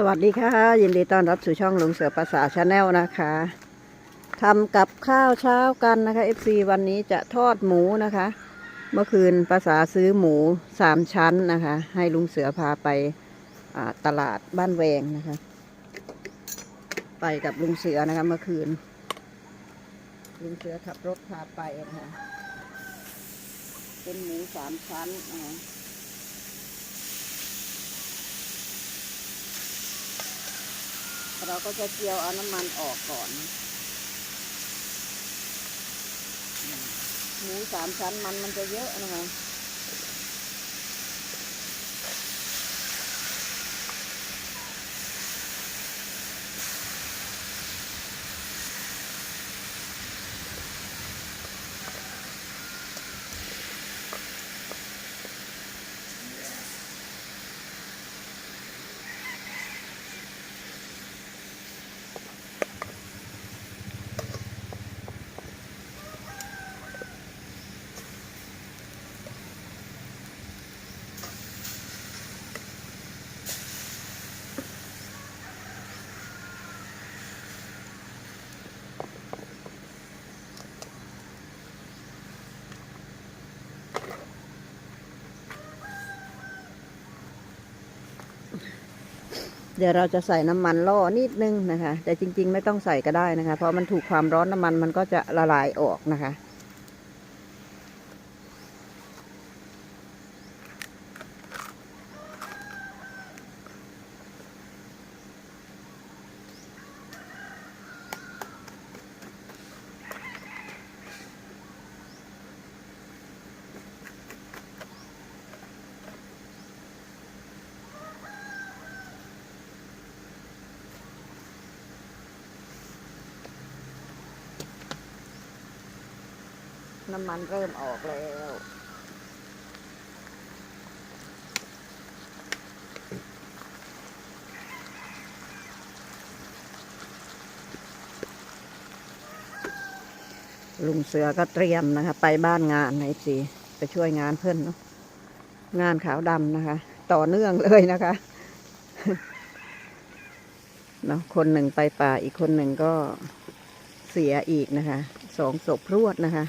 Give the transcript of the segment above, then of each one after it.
สวัสดีค่ะ ยินดีต้อนรับสู่ช่องลุงเสือภาษาชาแนลนะคะทำกับข้าวเช้ากันนะคะ FC วันนี้จะทอดหมูนะคะ เมื่อคืนภาษาซื้อหมูสามชั้นนะคะ ให้ลุงเสือพาไปตลาดบ้านแวงนะคะ ไปกับลุงเสือนะคะเมื่อคืน ลุงเสือขับรถพาไปนะคะเป็นหมูสามชั้นนะคะ เราก็จะเจียวเอาน้ำมันออกก่อน หมูสามชั้นมันมันจะเยอะนะคะ เดี๋ยวเราจะใส่น้ำมันล่อนิดนึงนะคะ แต่จริง ๆ ไม่ต้องใส่ก็ได้นะคะ เพราะมันถูกความร้อนน้ำมันมันก็จะละลายออกนะคะ น้ำมันเริ่มออกแล้วลุงเสือก็เตรียมนะคะ ไปบ้านงานในสีไปช่วยงานเพื่อนเนาะงานขาวดำนะคะ ต่อเนื่องเลยนะคะเนาะคนหนึ่งไปป่าอีกคนหนึ่งก็เสียอีกนะคะสองศพรวดนะคะ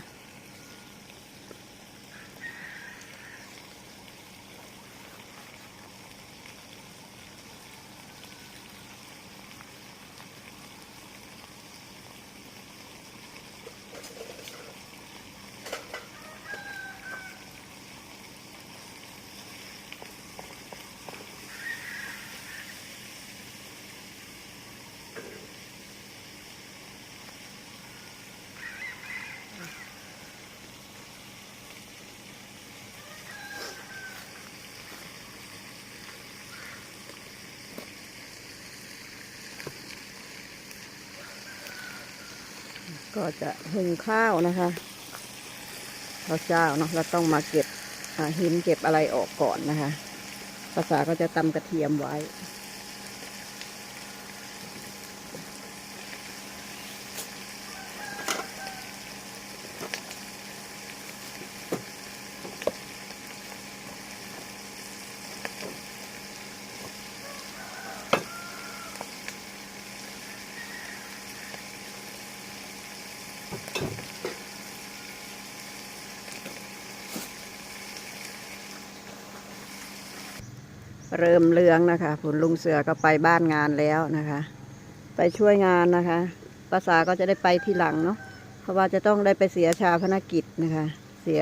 ก็จะหุงข้าวนะคะข้าวเจ้าเนาะเราต้องมาเก็บหินเก็บอะไรออกก่อนนะคะภาษาก็จะตำกระเทียมไว้ เริ่มเลืองนะคะผลลุงเสือก็ไปบ้านงานแล้วนะคะ ไปช่วยงานนะคะภาษาก็จะได้ไปทีหลังเนาะเพราะว่าจะต้องได้ไปเสียชาพนกิจนะคะ เสีย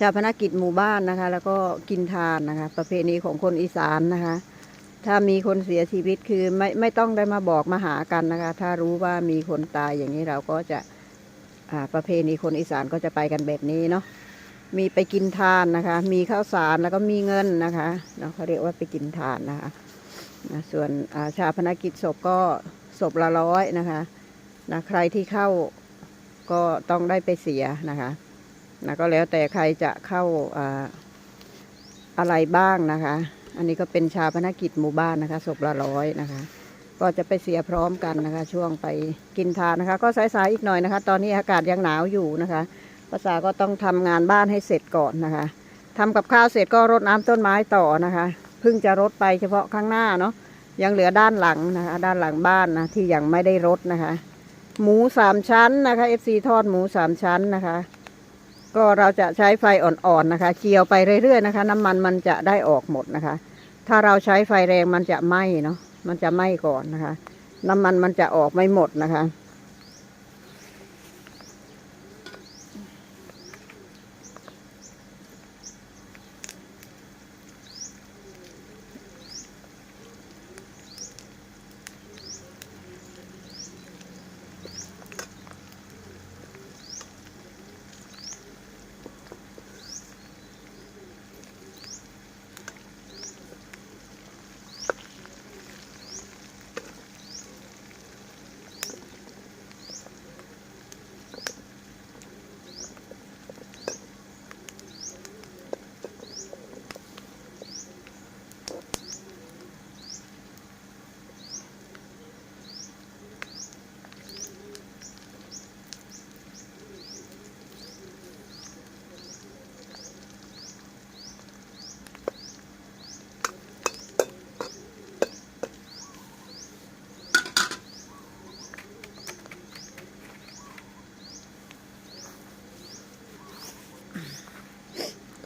ชาพนกิจหมู่บ้านนะคะ แล้วก็กินทานนะคะ ประเพณีของคนอีสานนะคะ ถ้ามีคนเสียชีวิตคือไม่ไม่ต้องได้มาบอกมาหากันนะคะ ถ้ารู้ว่ามีคนตายอย่างนี้เราก็จะประเพณีคนอีสานก็จะไปกันแบบนี้เนาะมีไปกินทานนะคะ มีข้าวสารแล้วก็มีเงินนะคะเนาะเขาเรียกว่าไปกินทานนะคะส่วนาชาพนักกิจศพก็ศพละร้อยนะคะนะใครที่เข้าก็ต้องได้ไปเสียนะคะนะก็แล้วแต่ใครจะเข้าอาอะไรบ้างนะคะ อันนี้ก็เป็นชาพนักกิจหมู่บ้านนะคะศพละร้อยนะคะ ก็จะไปเสียพร้อมกันนะคะ ช่วงไปกินทานนะคะ ก็สายๆอีกหน่อยนะคะ ตอนนี้อากาศยังหนาวอยู่นะคะภาษาก็ต้องทำงานบ้านให้เสร็จก่อนนะคะทำกับข้าวเสร็จก็รดน้ำต้นไม้ต่อนะคะเพิ่งจะรดไปเฉพาะข้างหน้าเนาะยังเหลือด้านหลังนะคะ ด้านหลังบ้านนะที่ยังไม่ได้รดนะคะ หมูสามชั้นนะคะ FC ทอดหมูสามชั้นนะคะ ก็เราจะใช้ไฟอ่อนๆนะคะ เคี่ยวไปเรื่อยๆนะคะ น้ำมันมันจะได้ออกหมดนะคะ ถ้าเราใช้ไฟแรงมันจะไหม้เนาะมันจะไหม้ก่อนนะคะ น้ำมันมันจะออกไม่หมดนะคะ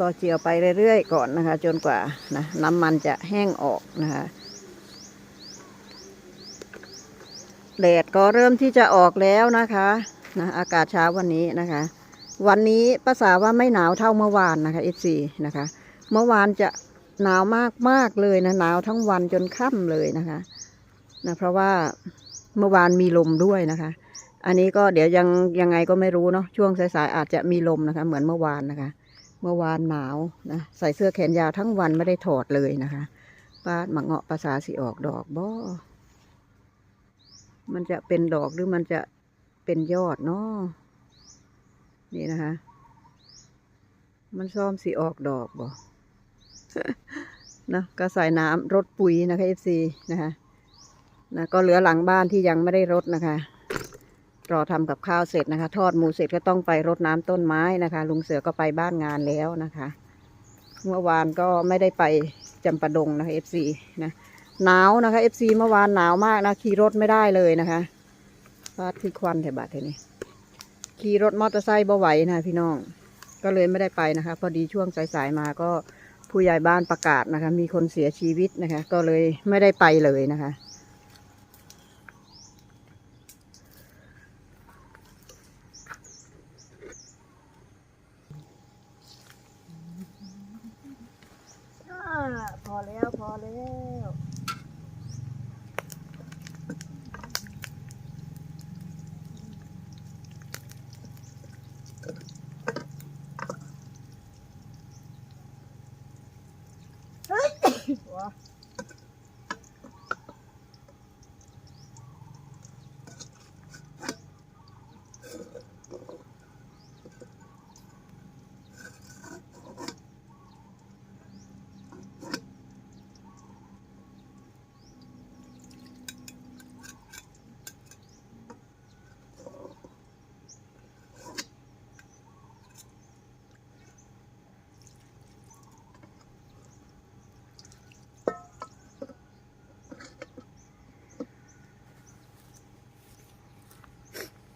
ก็เจียวไปเรื่อยๆก่อนนะคะ จนกว่านะน้ำมันจะแห้งออกนะคะแดดก็เริ่มที่จะออกแล้วนะคะนะอากาศเช้าวันนี้นะคะ วันนี้ภาษาว่าไม่หนาวเท่าเมื่อวานนะคะเอซีนะคะ เมื่อวานจะหนาวมากมากเลยนะหนาวทั้งวันจนค่ำเลยนะคะนะเพราะว่าเมื่อวานมีลมด้วยนะคะ อันนี้ก็เดี๋ยวยังยังไงก็ไม่รู้เนาะช่วงสายๆอาจจะมีลมนะคะ เหมือนเมื่อวานนะคะ เมื่อวานหนาวนะใส่เสื้อแขนยาวทั้งวันไม่ได้ถอดเลยนะคะป้าดมะเงาะภาษาสิออกดอกบ่มันจะเป็นดอกหรือมันจะเป็นยอดเนาะนี่นะคะ มันซ้อมสิออกดอกบ่นะก็ใส่น้ำรดปุ๋ยนะคะเอฟซีนะคะนะก็เหลือหลังบ้านที่ยังไม่ได้รดนะคะ รอทำกับข้าวเสร็จนะคะ ทอดหมูเสร็จก็ต้องไปรดน้ำต้นไม้นะคะ ลุงเสือก็ไปบ้านงานแล้วนะคะ เมื่อวานก็ไม่ได้ไปจำปาดงนะคะเอฟซีนะหนาวนะคะเอฟซีเมื่อวานหนาวมากนะขี่รถไม่ได้เลยนะคะฟาดที่ควันแถบบัดเทนี้ขี่รถมอเตอร์ไซค์บ่ไหวนะพี่น้อง ก็เลยไม่ได้ไปนะคะ พอดีช่วงสายๆมาก็ผู้ใหญ่บ้านประกาศนะคะ มีคนเสียชีวิตนะคะ ก็เลยไม่ได้ไปเลยนะคะ อ่าพ อแล้วพอแล้ว เฮ้ยว้า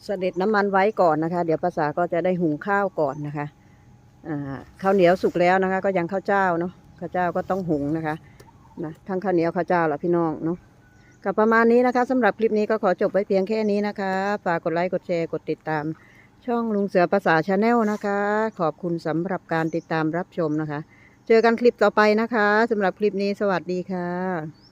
เสด็จน้ำมันไว้ก่อนนะคะ เดี๋ยวภาษาก็จะได้หุงข้าวก่อนนะคะข้าวเหนียวสุกแล้วนะคะ ก็ยังข้าวเจ้าเนาะข้าวเจ้าก็ต้องหุงนะคะนะทั้งข้าวเหนียวข้าวเจ้าละพี่น้องเนาะกับประมาณนี้นะคะสำหรับคลิปนี้ก็ขอจบไว้เพียงแค่นี้นะคะฝากกดไลค์กดแชร์กดติดตาม ช่องลุงเสือภาษาชาแนลนะคะ ขอบคุณสำหรับการติดตามรับชมนะคะ เจอกันคลิปต่อไปนะคะสำหรับคลิปนี้สวัสดีค่ะ